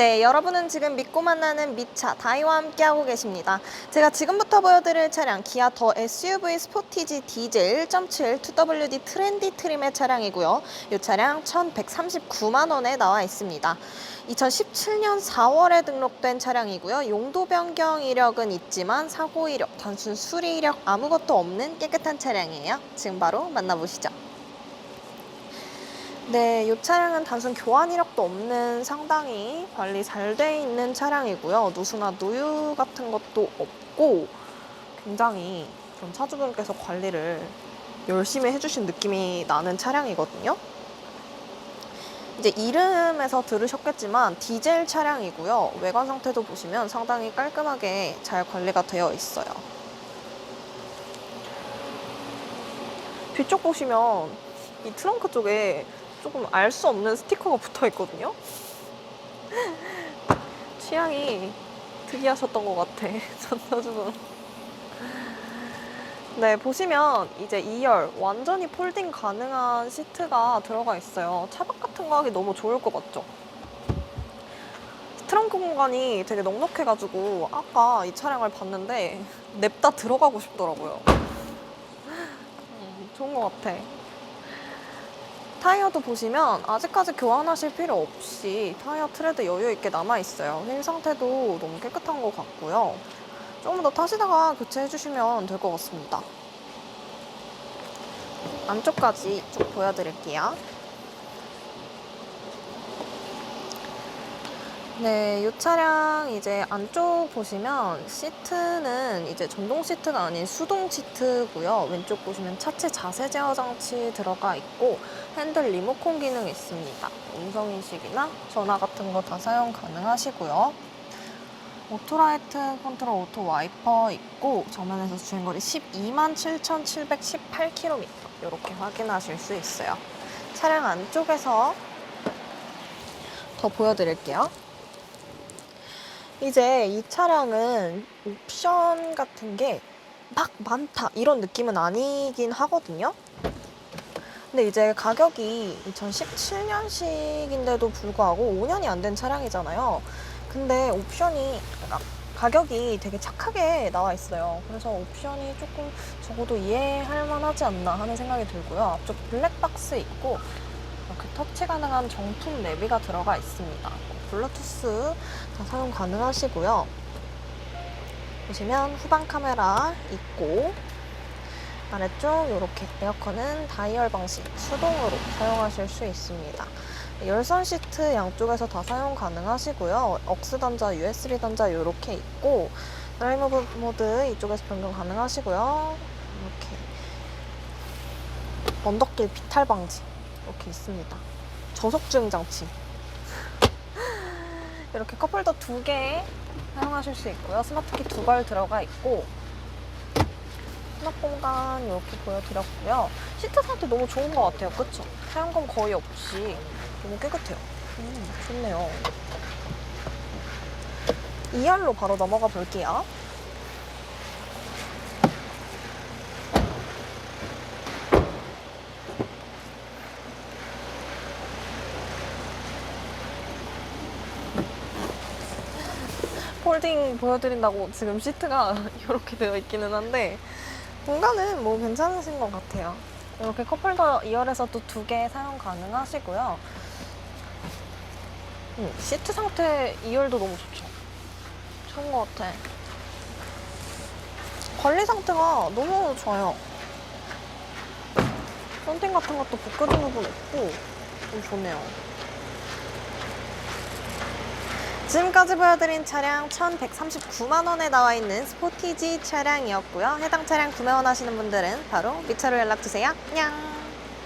네, 여러분은 지금 믿고 만나는 미차 다이와 함께하고 계십니다. 제가 지금부터 보여드릴 차량 기아 더 SUV 스포티지 디젤 1.7 2WD 트렌디 트림의 차량이고요. 이 차량 1,139만 원에 나와 있습니다. 2017년 4월에 등록된 차량이고요. 용도 변경 이력은 있지만 사고 이력, 단순 수리 이력 아무것도 없는 깨끗한 차량이에요. 지금 바로 만나보시죠. 네, 이 차량은 단순 교환 이력도 없는 상당히 관리 잘 돼 있는 차량이고요. 누수나 누유 같은 것도 없고 굉장히 좀 차주분께서 관리를 열심히 해주신 느낌이 나는 차량이거든요. 이제 이름에서 들으셨겠지만 디젤 차량이고요. 외관 상태도 보시면 상당히 깔끔하게 잘 관리가 되어 있어요. 뒤쪽 보시면 이 트렁크 쪽에 조금 알 수 없는 스티커가 붙어 있거든요. 취향이 특이하셨던 것 같아, 전사주분. 네, 보시면 이제 2열 완전히 폴딩 가능한 시트가 들어가 있어요. 차박 같은 거 하기 너무 좋을 것 같죠? 트렁크 공간이 되게 넉넉해가지고 아까 이 차량을 봤는데 냅다 들어가고 싶더라고요. 음, 좋은 것 같아. 타이어도 보시면 아직까지 교환하실 필요 없이 타이어 트레드 여유 있게 남아 있어요. 휠 상태도 너무 깨끗한 것 같고요. 조금 더 타시다가 교체해 주시면 될 것 같습니다. 안쪽까지 쭉 보여드릴게요. 네, 이 차량 이제 안쪽 보시면 시트는 이제 전동 시트가 아닌 수동 시트고요. 왼쪽 보시면 차체 자세 제어 장치 들어가 있고 핸들 리모컨 기능 있습니다. 음성 인식이나 전화 같은 거 다 사용 가능하시고요. 오토라이트 컨트롤 오토 와이퍼 있고 정면에서 주행거리 12만 7,718km 이렇게 확인하실 수 있어요. 차량 안쪽에서 더 보여드릴게요. 이제 이 차량은 옵션 같은 게 막 많다 이런 느낌은 아니긴 하거든요. 근데 이제 가격이 2017년식인데도 불구하고 5년이 안 된 차량이잖아요. 근데 옵션이 막 가격이 되게 착하게 나와 있어요. 그래서 옵션이 조금 적어도 이해할 만하지 않나 하는 생각이 들고요. 앞쪽 블랙박스 있고 이렇게 터치 가능한 정품 내비가 들어가 있습니다. 블루투스 다 사용 가능하시고요. 보시면 후방 카메라 있고 아래쪽 이렇게 에어컨은 다이얼 방식 수동으로 사용하실 수 있습니다. 열선 시트 양쪽에서 다 사용 가능하시고요. 억스 단자, USB 단자 이렇게 있고 드라이브 모드 이쪽에서 변경 가능하시고요. 이렇게 언덕길 비탈 방지 이렇게 있습니다. 저속 주행 장치 이렇게 컵홀더 두 개 사용하실 수 있고요. 스마트키 두발 들어가 있고 수납 공간 이렇게 보여드렸고요. 시트 상태 너무 좋은 것 같아요. 그쵸? 사용감 거의 없이 너무 깨끗해요. 음, 좋네요. 2열로 바로 넘어가 볼게요. 폴딩 보여드린다고 지금 시트가 이렇게 되어 있기는 한데 공간은 뭐 괜찮으신 것 같아요. 이렇게 컵홀더 2열에서도 두개 사용 가능하시고요. 음, 시트 상태 2열도 너무 좋죠. 좋은 것 같아. 관리 상태가 너무 좋아요. 썬팅 같은 것도 벗겨진 부분 없고 너무 좋네요. 지금까지 보여드린 차량 1,139만 원에 나와 있는 스포티지 차량이었고요. 해당 차량 구매 원하시는 분들은 바로 미차로 연락 주세요. 안녕.